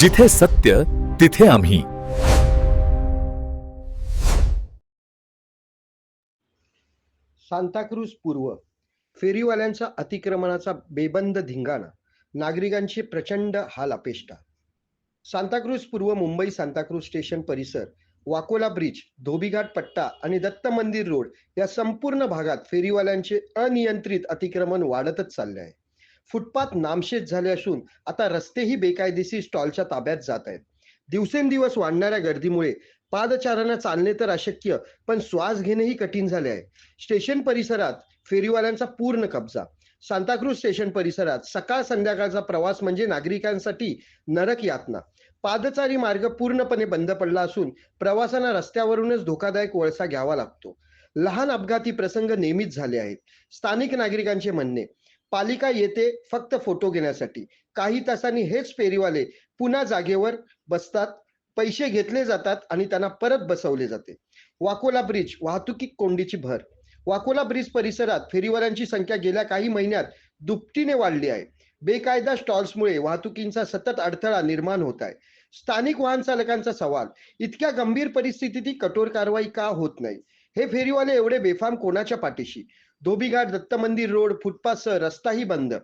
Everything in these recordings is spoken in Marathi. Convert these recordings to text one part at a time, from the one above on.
जिथे सत्य तिथे आम्ही. सांताक्रूज पूर्व फेरीवाल्यांचा अतिक्रमणाचा बेबंद धिंगाणा नागरिकांची प्रचंड हाल अपेष्टा. सांताक्रूज पूर्व मुंबई सांताक्रूज स्टेशन परिसर वाकोला ब्रिज धोबीघाट पट्टा आणि दत्त मंदिर रोड या संपूर्ण भागात फेरीवाल्यांचे अनियंत्रित अतिक्रमण वाढतच चालले आहे. फुटपाथ नामशेष झाले असून आता रस्तेही बेकायदेशीर स्टॉलच्या ताब्यात जात आहेत. दिवसेंदिवस वाढणाऱ्या गर्दीमुळे पादचाऱ्यांना चालणे तर अशक्य पण श्वास घेणेही कठीण झाले आहे. स्टेशन परिसरात फेरीवाल्यांचा पूर्ण कब्जा. सांताक्रूज स्टेशन परिसरात सकाळ संध्याकाळचा प्रवास म्हणजे नागरिकांसाठी नरक यातना. पादचारी मार्ग पूर्णपणे बंद पडला असून प्रवासांना रस्त्यावरूनच धोकादायक वळसा घ्यावा लागतो. लहान अपघाती प्रसंग नेहमीच झाले आहेत. स्थानिक नागरिकांचे म्हणणे पालिका येते फक्त फोटो घेण्यासाठी. काही तासांनी हेच फेरीवाले पुन्हा जागेवर बसतात पैसे घेतले जातात आणि त्यांना परत बसवले जाते. वाकोला ब्रिज वाहतुकी कोंडीची भर. वाकोला ब्रिज परिसरात फेरीवाल्यांची संख्या गेल्या काही महिन्यात दुपटीने वाढली आहे. बेकायदा स्टॉल्समुळे वाहतुकींचा सतत अडथळा निर्माण होत आहे. स्थानिक वाहन चालकांचा सवाल इतक्या गंभीर परिस्थितीत कठोर कारवाई का होत नाही? हे फेरीवाले एवढे बेफाम कोणाच्या पाठीशी? धोबीघाट दत्त मंदिर रोड फुटपाथसह रस्ताही बंद.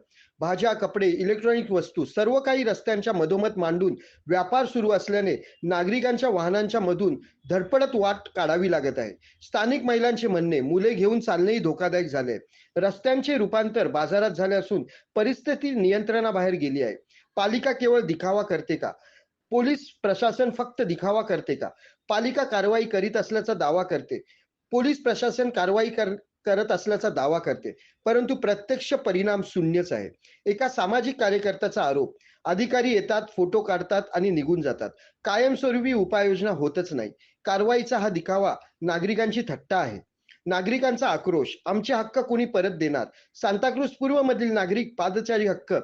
भाज्या कपडे इलेक्ट्रॉनिक वस्तू सर्व काही रस्त्यांच्या मधोमध मांडून व्यापार सुरू असल्याने नागरिकांच्या वाहनांच्या मधून धडपडत वाट काढावी लागत आहे. स्थानिक महिलांचे म्हणणे मुले घेऊन चालणेही धोकादायक झाले रस्त्यांचे रूपांतर बाजारात झाले असून परिस्थिती नियंत्रणाबाहेर गेली आहे. पालिका केवळ दिखावा करते का? पोलीस प्रशासन फक्त दिखावा करते का? पालिका कारवाई करीत असल्याचा दावा करते. पोलीस प्रशासन कारवाई कर करत असल्याचा दावा करते. परंतु प्रत्यक्ष परिणाम शून्यच आहे. एका सामाजिक कार्यकर्त्याचा आरोप. अधिकारी येतात फोटो काढतात आणि निघून जातात. कायमस्वरूपी उपाययोजना होतच नाही. कारवाईचा हा दिखावा नागरिकांची थट्टा आहे. नागरिकांचा आक्रोश. आमचे हक्क कोणी परत देणार? सांताक्रूज पूर्व मधील नागरिक पादचारी हक्क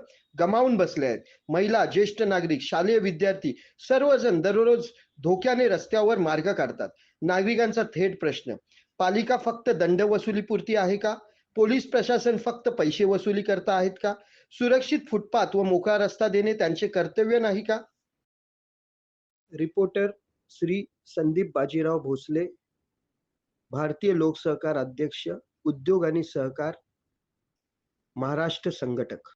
गमावून बसले आहेत. महिला ज्येष्ठ नागरिक शालेय विद्यार्थी सर्वजण दररोज धोक्याने रस्त्यावर मार्ग काढतात. नागरिकांचा थेट प्रश्न. पालिका फक्त दंड वसुलीपुरती आहे का? पोलीस प्रशासन फक्त पैसे वसुली करता आहेत का? सुरक्षित फुटपाथ व मोकळा रस्ता देणे त्यांचे कर्तव्य नाही का? रिपोर्टर श्री संदीप बाजीराव भोसले भारतीय लोकसहकार अध्यक्ष उद्योग आणि सहकार महाराष्ट्र संघटक.